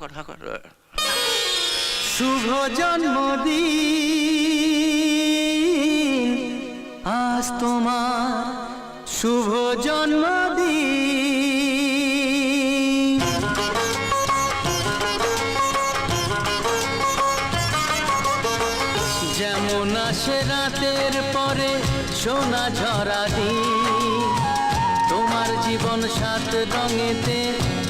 থাকো থাকো শুভ জন্মদিন। আজ তোমার শুভ জন্মদিন। যেমন আসে রাতের পরে সোনা ঝরা দিন, তোমার জীবন সাত রঙেতে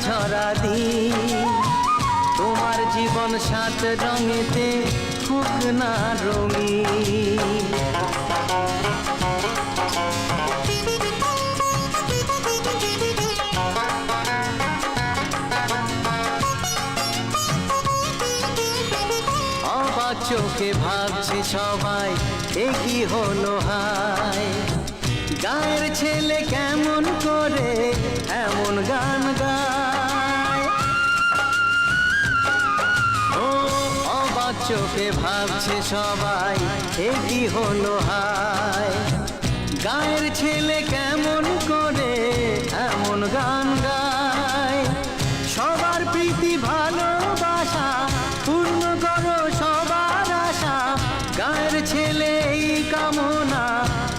ঝরা দিন। তোমার জীবন সাত রঙেতে হোক না রঙিন। চোখে ভাবছে সবাই, এ কি হলো হায়? গায়ের চোখে ভাবছে সবাই, এ হলো হায়? গায়ের ছেলে কেমন করে এমন গান গায়? সবার প্রীতি, ভালোবাসা, পূর্ণ করো সবার আশা। গায়ের ছেলে এই কামনা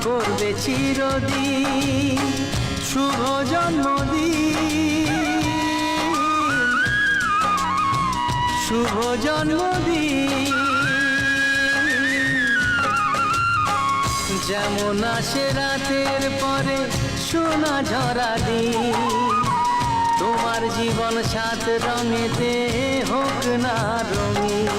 করবে চিরদিন, শুভ জন্মদিন। শুভ জন্মদিন। যেমন আসে রাতের পরে সোনা ঝরা দিন। তোমার জীবন সাত রঙেতে হোক না রঙিন।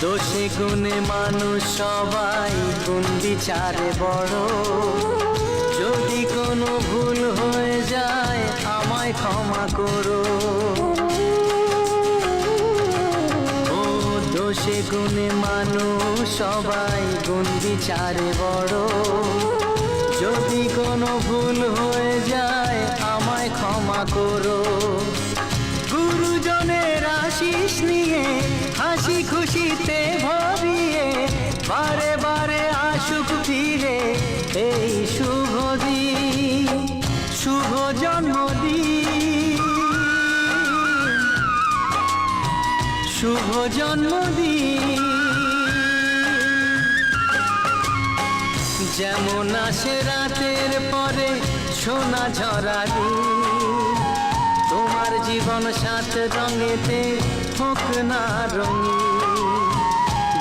দোষে গুণে মানুষ সবাই গুণ বিচারে বড়। দোষে গুণে মানুষ, সবাই গুণ বিচারে বড়। যদি কোনো ভুল হয়ে যায়, আমায় ক্ষমা করো। গুরুজনের আশিস নিয়ে শুভ জন্মদিন। যেমন আসে রাতের পরে সোনা ঝরা তোমার জীবন সাত রঙেতে হোক না রঙিন।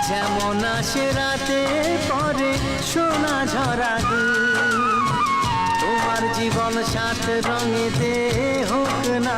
যেমন আসে রাতে পরে সোনা ঝরা তোমার জীবন সাত রঙেতে হোক না